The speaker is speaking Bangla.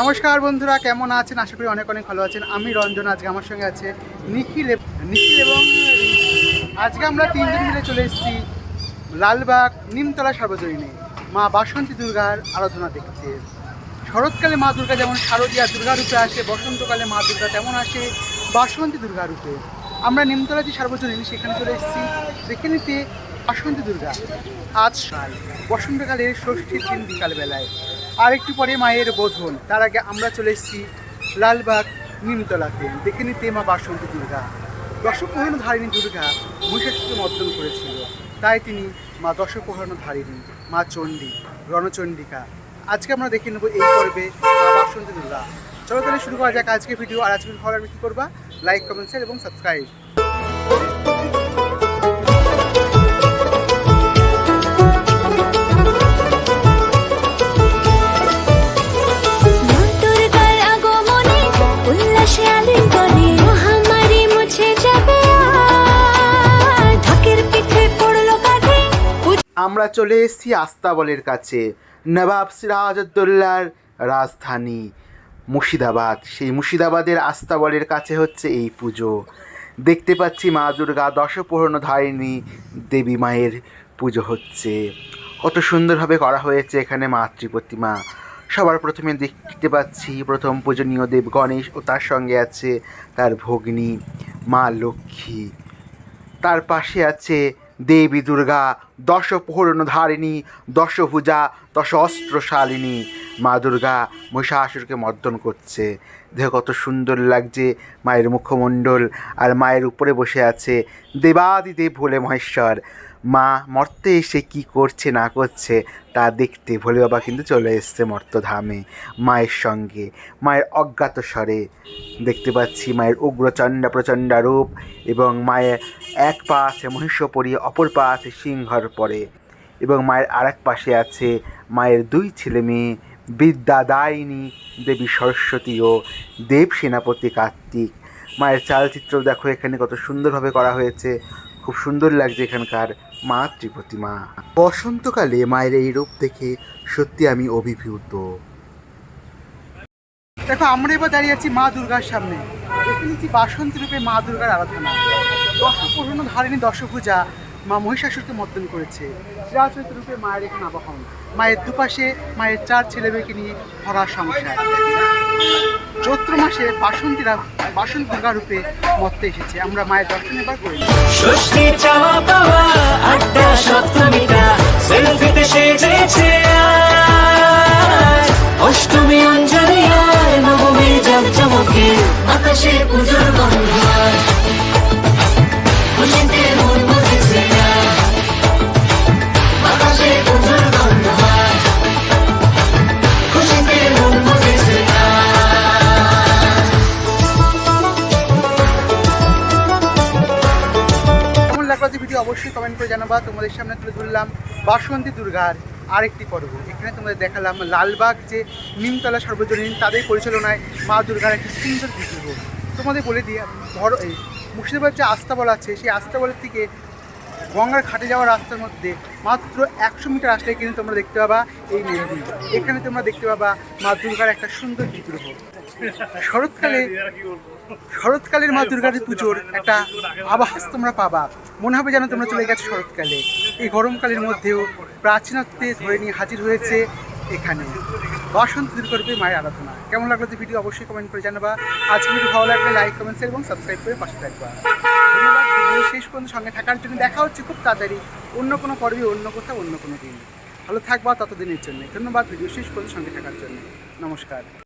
নমস্কার বন্ধুরা, কেমন আছেন? আশা করি অনেক অনেক ভালো আছেন। আমি রঞ্জন, আজকে আমার সঙ্গে আছে নিখিল নিখিল এবং আজকে আমরা তিনজন মিলে চলে এসেছি লালবাগ নিমতলা সার্বজনীনে মা বাসন্তী দুর্গার আরাধনা দেখতে। শরৎকালে মা দুর্গা যেমন শারদীয়া দুর্গা রূপে আসে, বসন্তকালে মা দুর্গা তেমন আসে বাসন্তী দুর্গা রূপে। আমরা নিমতলা যে সার্বজনীন, সেখানে চলে এসেছি। দেখে নিতে বাসন্তী দুর্গা আজ সাল বসন্তকালের ষষ্ঠীর দিন বিকালবেলায়। আর একটু পরে মায়ের বোধন। তার আগে আমরা চলে এসেছি লালবাগ নিমতলাতে। দেখে নিতে মা বাসন্তী দুর্গা। দশপ্রহরণ ধারিণী দুর্গা মহিষাসুরকে মর্দন করেছিল। তাই তিনি মা দশপ্রহরণ ধারিণী, মা চণ্ডী, রণচণ্ডিকা। আজকে আমরা দেখে নেব এই পর্বে মা বাসন্তী দুর্গা। চলো তাহলে শুরু করা যাক আজকে ভিডিও। আর আজকে ভালো লাগলে কী করবা? লাইক কমেন্ট শেয়ার এবং সাবস্ক্রাইব আমরা চলে এসেছি আস্তাবলের কাছে। নবাব সিরাজউদ্দৌলার রাজধানী মুর্শিদাবাদ। সেই মুর্শিদাবাদের আস্তাবলের কাছে হচ্ছে এই পুজো। দেখতে পাচ্ছি মা দুর্গা দশপ্রহরণ ধারিণী দেবী মায়ের পুজো হচ্ছে। কত সুন্দরভাবে করা হয়েছে এখানে মাতৃ প্রতিমা সবার প্রথমে দেখতে পাচ্ছি প্রথম পূজনীয় দেব গণেশ ও তার সঙ্গে আছে তার ভগ্নী মা লক্ষ্মী। তার পাশে আছে দেবী দুর্গা, দশ ধারিণী দশ দশভুজা দশ অস্ত্রশালিনী। মা দুর্গা মহিষাসুরকে মর্দন করছে। দেহ কত সুন্দর লাগছে মায়ের মুখমণ্ডল আর মায়ের উপরে বসে আছে দেবাদিদেব ভোলে মহেশ্বর। মা মর্তে এসে কি করছে, না করছে, তা দেখতে ভোলে বাবা কিন্তু চলে এসছে মর্তধামে। মায়ের সঙ্গে, মায়ের অজ্ঞাত স্বরে। দেখতে পাচ্ছি মায়ের উগ্রচণ্ডা প্রচণ্ডা রূপ এবং মায়ের এক পা আছে মহিষ মহিষপরি, অপর পা আছে সিংহর পরে। এবং মায়ের আর পাশে আছে মায়ের দুই ছেলে মেয়ে বিদ্যাদায়িনী দেবী সরস্বতী ও দেব সেনাপতি কার্তিক। মায়ের চালচিত্র দেখো এখানে কত সুন্দরভাবে করা হয়েছে। খুব সুন্দর লাগছে এখানকার মা ত্রিপ্রতিমা বসন্তকালে মায়ের এই রূপ দেখে সত্যি আমি অভিভূত। দেখো, আমরা এবার দাঁড়িয়ে আছি মা দুর্গার সামনে। দেখে নিচ্ছি বাসন্তী রূপে মা দুর্গার আরাধনা। দশপূর্ণ ধারিণী দশভূজা মা মহিষাসুরকে মর্দন করেছে। চিরাচরিত রূপে মায়ের এখানে আবাহন। মায়ের দুপাশে মায়ের চার ছেলে মেয়েকে নিয়ে ভরা সংসার। চৈত্র মাসে বাসন্তীরা বাসন্তী ভাঙা রূপে মর্তে এসেছে আমরা মায়ের দর্শন এবার করি। ষষ্ঠী চাওয়া পাওয়া আড্ডা সপ্তমীটা, সেলফিতে সেজেছে কেমন ভিডিও অবশ্যই কমেন্ট করে জানাবা। তোমাদের সামনে তুলে ধরলাম বাসন্তী দুর্গার আরেকটি পর্ব। এখানে তোমাদের দেখালাম লালবাগ যে নিমতলা সর্বজনীন তাদের পরিচালনায় মা দুর্গার একটি সুন্দর বিগ্রহ। তোমাদের বলে দিয়ে ধরো এই মুর্শিদাবাদ যে আস্তাবল আছে, সেই আস্তাবলের থেকে গঙ্গার ঘাটে যাওয়ার রাস্তার মধ্যে মাত্র একশো মিটার আসলে কিন্তু তোমরা দেখতে পাবা এই মন্দির এখানে তোমরা দেখতে পাবা মা দুর্গার একটা সুন্দর বিগ্রহ। শরৎকালে, শরৎকালের মা দুর্গার পুজোর একটা আভাস তোমরা পাবা। মনে হবে যেন তোমরা চলে গেছো শরৎকালে। এই গরমকালের মধ্যেও প্রাচীনত্বে ধরে নিয়ে হাজির হয়েছে এখানে। বসন্ত দুর্গরূপে মায়ের আরাধনা। কেমন লাগল ভিডিও অবশ্যই কমেন্ট করে জানাবা। আজকে ভিডিও ভালো লাগলে লাইক কমেন্ট এবং সাবস্ক্রাইব করে পাশে থাকবা। শেষ পর্যন্ত সঙ্গে থাকার জন্য দেখা হচ্ছে খুব তাড়াতাড়ি। অন্য কোনো পর্বে, অন্য কোথাও, অন্য কোনো দিন। ভালো থাকবা, ততদিনের জন্য। ধন্যবাদ, ভিডিও শেষ পর্যন্ত সঙ্গে থাকার জন্য। নমস্কার।